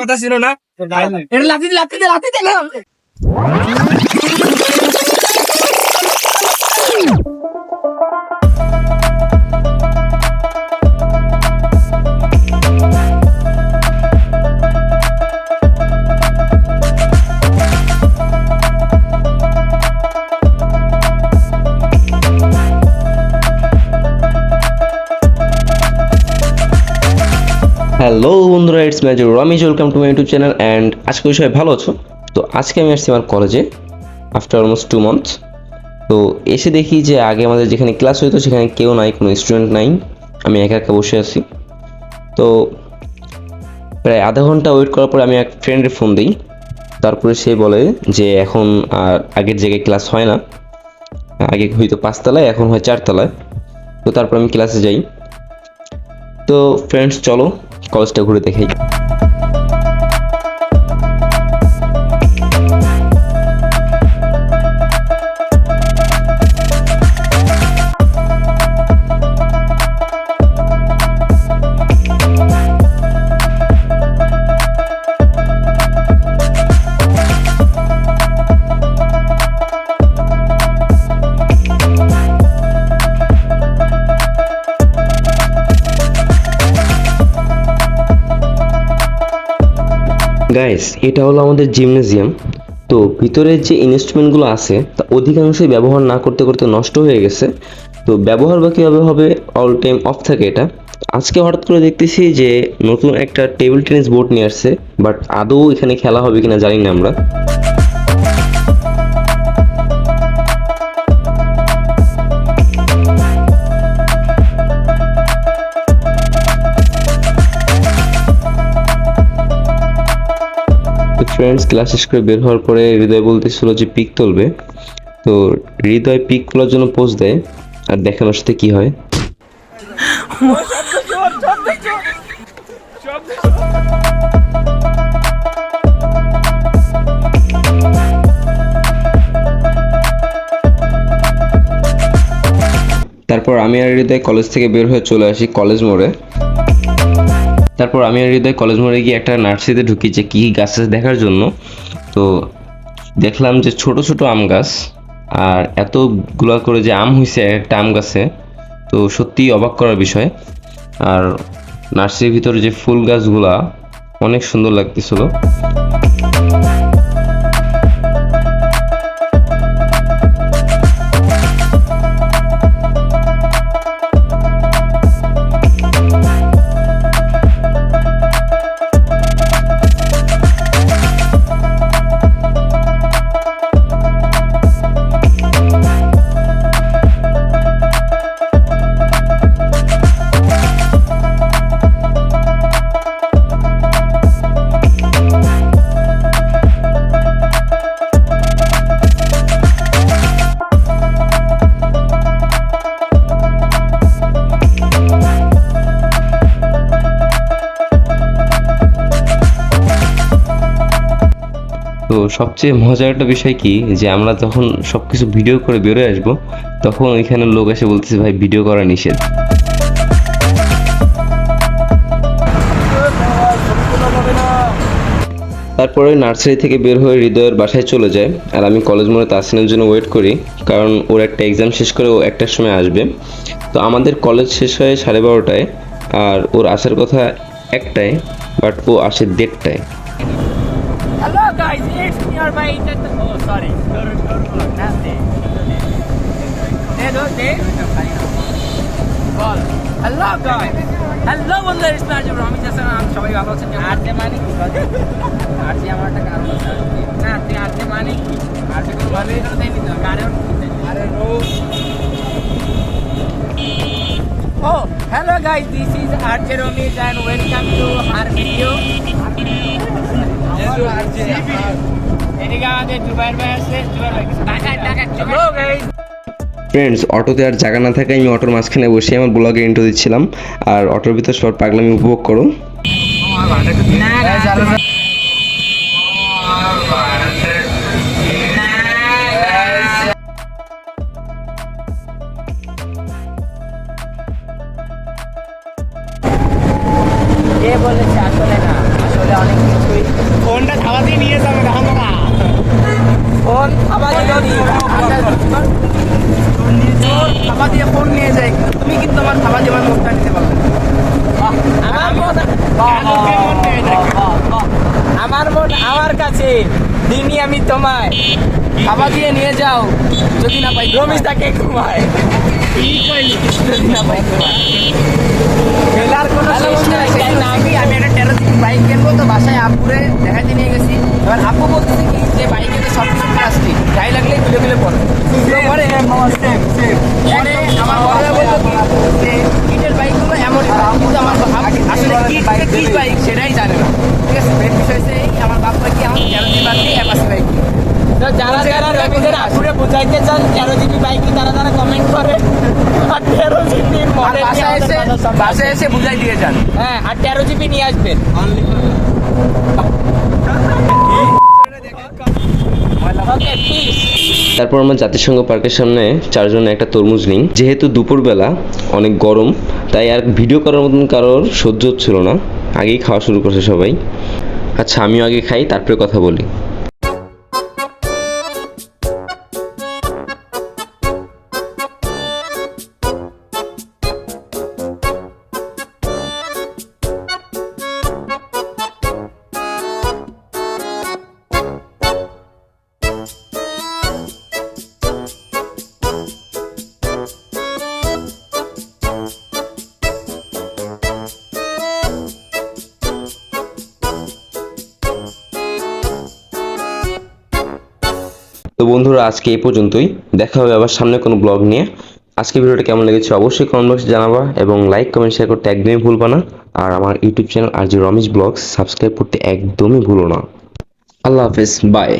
কথা ছিল না? এটা লাথি দে, লাথি লাথি দে হ্যালো বন্ধুরা it's magic Ramesh welcome to my YouTube channel and আজকে সবাই ভালো আছো। তো আজকে আমি আসছি আমার কলেজে আফটার অলমোস্ট টু মান্থস তো এসে দেখি যে আগে আমাদের যেখানে ক্লাস হইতো, সেখানে কেউ নাই, কোনো স্টুডেন্ট নাই। আমি একা একা বসে আছি। তো প্রায় আধা ঘণ্টা ওয়েট করার পরে আমি এক ফ্রেন্ডের ফোন দিই। তারপরে সে বলে যে এখন আর আগের জায়গায় ক্লাস হয় না। আগে হয়তো পাঁচতলায়, এখন হয় চারতলায়। তো তারপর আমি ক্লাসে যাই। তো ফ্রেন্ডস চলো কলেজটা ঘুরে দেখাই। গাইস এটা হলো আমাদের জিমনেজিয়াম তো ভিতরের যে ইনস্ট্রুমেন্টগুলো আছে, তা অধিকাংশই ব্যবহার না করতে করতে নষ্ট হয়ে গেছে। তো ব্যবহার বা কীভাবে হবে অল টাইম অফ থাকে এটা। আজকে হঠাৎ করে দেখতেছি যে নতুন একটা টেবিল টেনিস বোর্ড নিয়ে আসছে বাট আদৌ এখানে খেলা হবে কিনা জানি না আমরা। ফ্রেন্ডস ক্লাস শেষ করে বের হওয়ার পরে হৃদয় বলতেছিল যে পিক তুলবে। তো হৃদয় পিক তোলার জন্য পোজ দেয়, আর দেখানোর সাথে কি হয়? তারপর আমি আর হৃদয় কলেজ থেকে বের হয়ে চলে আসি কলেজ মোড়ে। তারপর আমি আর হৃদয় কলেজ মোড়ে গিয়ে একটা নার্সারিতে ঢুকি যে কী গাছ দেখার জন্য। তো দেখলাম যে ছোট ছোট আম গাছ আর এতগুলা করে যে আম হয়েছে একটা আম গাছে, তো সত্যি অবাক করার বিষয়। আর নার্সারির ভিতরে যে ফুল গাছগুলা অনেক সুন্দর লাগতেছিল। তো সবচেয়ে মজার একটা বিষয় কি? যে আমরা যখন সব কিছু ভিডিও করে বেরোয় আসব, তখন ওইখানে লোক এসে বলতেছে, ভাই ভিডিও করা নিষেধ। তারপরে নার্সারি থেকে বের হয়ে হৃদয়ের বাসায় চলে যায়। আর আমি কলেজ মোড়ে তাসিনের জন্য ওয়েট করি, কারণ ওর একটা এক্সাম শেষ করে ও একটার সময় আসবে। তো আমাদের কলেজ শেষ হয় সাড়ে বারোটায়, আর ওর আসার কথা একটায় বাট ও আসে দেড়টায়। Guys, it's or my Oh sorry. বল হ্যালো গাইস হ্যালো বন্ধুরা ইটস নাজিব রমিজ হাসান আমি সবাই ভালো আছেন আরতে মানে কি আরতে আমার একটা কারণ আছে না আরতে আরতে মানে কি আরতে কোনো ভালো এটা দেয়নি তো কারণ আরে no Oh, hello guys, this is RJ Romiz and welcome to our video. Friends অটোতে আর জায়গা না থাকায় আমি অটোর মাঝখানে বসে আমার ব্লগে ইন্টো দিচ্ছিলাম। আর অটোর ভিতর সব পাগলামি উপভোগ করো। দিয়ে নিয়ে যাবে আমরা ফোন আবার যদি চোর থাবা দিয়ে ফোন নিয়ে যায় কিন্তু তুমি কিন্তু আমার থাবা দিয়ে আমার মুখটা নিতে পারবে আমার মন। আমার কাছে। দিনই আমি তোমায় খাবার দিয়ে নিয়ে যাও। যদি না পাই রমেশ তাকে ঘুমায়। যদি না পাই খেলার কোনো আমি আমি একটা টেরো বাইক কিনবো তো বাসায় আপুরে দেখাতে নিয়ে গেছি এবার আপু বলতেছে কি যে বাইকে তো সব কিছু প্লাস্টিক গাই লাগলে খুলে খুলে পড়ে তো পরে পরে আমার বড়রা বলল কি যে কিটের বাইকগুলো এমনই হয়। কিন্তু আমার বাপ আসলে কিট যে কি বাইক সেটাই জানে না ঠিক আছে মেন বিষয় হচ্ছে এই আমার বাপ কি আমার তেরো দিন বাদ দিয়ে অ্যাপাসি বাইক যারা যারা রবিদের আসলে বুঝাইতে চান তেরো জিবি বাইক তারা তারা কমেন্ট করে। আর তেরো জিবির আর মডেল এসে বাসায় এসে বুঝাই দিয়ে যান। হ্যাঁ আর তেরো জিবি নিয়ে আসবেন। তারপর আমরা জাতিসংঘ পার্কের সামনে চারজনে একটা তরমুজ নিই। যেহেতু দুপুরবেলা অনেক গরম তাই আর ভিডিও করার মতন কারোর সহ্য হচ্ছিল না। আগেই খাওয়া শুরু করছে সবাই। আচ্ছা আমিও আগে খাই তারপরে কথা বলি। বন্ধুরা, আজকে এই পর্যন্তই। দেখা হবে আবার সামনে কোনো ব্লগ নিয়ে। আজকে ভিডিওটা কেমন লেগেছে অবশ্যই কমেন্ট বক্সে জানাবা এবং লাইক কমেন্ট শেয়ার করতে একদমই ভুলবা না। আর আমার ইউটিউব চ্যানেল আর জি রমেশ ব্লগস সাবস্ক্রাইব করতে একদমই ভুলো না। আল্লাহ হাফেজ বাই